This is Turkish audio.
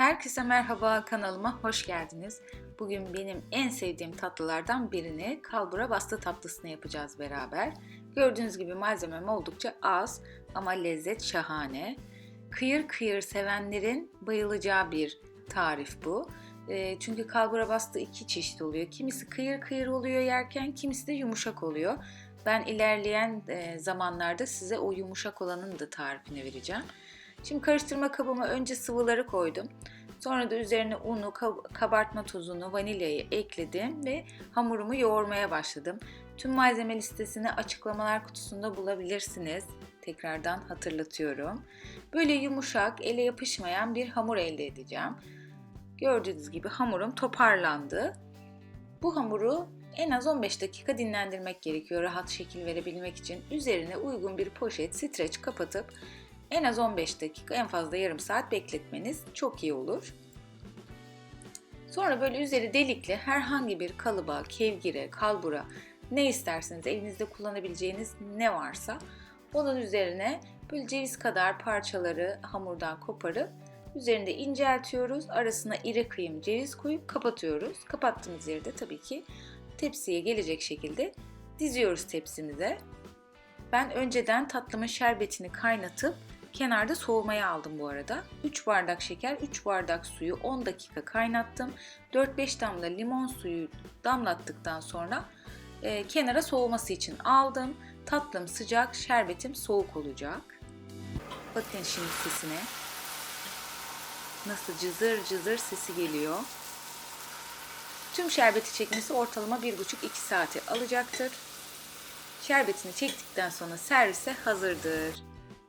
Herkese merhaba kanalıma hoş geldiniz. Bugün benim en sevdiğim tatlılardan birini kalbura bastı tatlısını yapacağız beraber. Gördüğünüz gibi malzemem oldukça az ama lezzet şahane. Kıyır kıyır sevenlerin bayılacağı bir tarif bu. E, çünkü kalbura bastı iki çeşit oluyor. Kimisi kıyır kıyır oluyor yerken, kimisi de yumuşak oluyor. Ben ilerleyen e, zamanlarda size o yumuşak olanın da tarifini vereceğim. Şimdi karıştırma kabıma önce sıvıları koydum. Sonra da üzerine unu, kabartma tozunu, vanilyayı ekledim ve hamurumu yoğurmaya başladım. Tüm malzeme listesini açıklamalar kutusunda bulabilirsiniz. Tekrardan hatırlatıyorum. Böyle yumuşak, ele yapışmayan bir hamur elde edeceğim. Gördüğünüz gibi hamurum toparlandı. Bu hamuru en az 15 dakika dinlendirmek gerekiyor rahat şekil verebilmek için. Üzerine uygun bir poşet, streç kapatıp en az 15 dakika, en fazla yarım saat bekletmeniz çok iyi olur. Sonra böyle üzeri delikli herhangi bir kalıba, kevgire, kalbura ne isterseniz elinizde kullanabileceğiniz ne varsa onun üzerine böyle ceviz kadar parçaları hamurdan koparıp üzerinde inceltiyoruz. Arasına iri kıyım ceviz koyup kapatıyoruz. Kapattığımız yerde tabii ki tepsiye gelecek şekilde diziyoruz tepsimize. Ben önceden tatlımın şerbetini kaynatıp kenarda soğumaya aldım bu arada. 3 bardak şeker, 3 bardak suyu 10 dakika kaynattım. 4-5 damla limon suyu damlattıktan sonra e, kenara soğuması için aldım. Tatlım sıcak, şerbetim soğuk olacak. Bakın şimdi sesine. Nasıl cızır cızır sesi geliyor. Tüm şerbeti çekmesi ortalama 1,5-2 saati alacaktır. Şerbetini çektikten sonra servise hazırdır.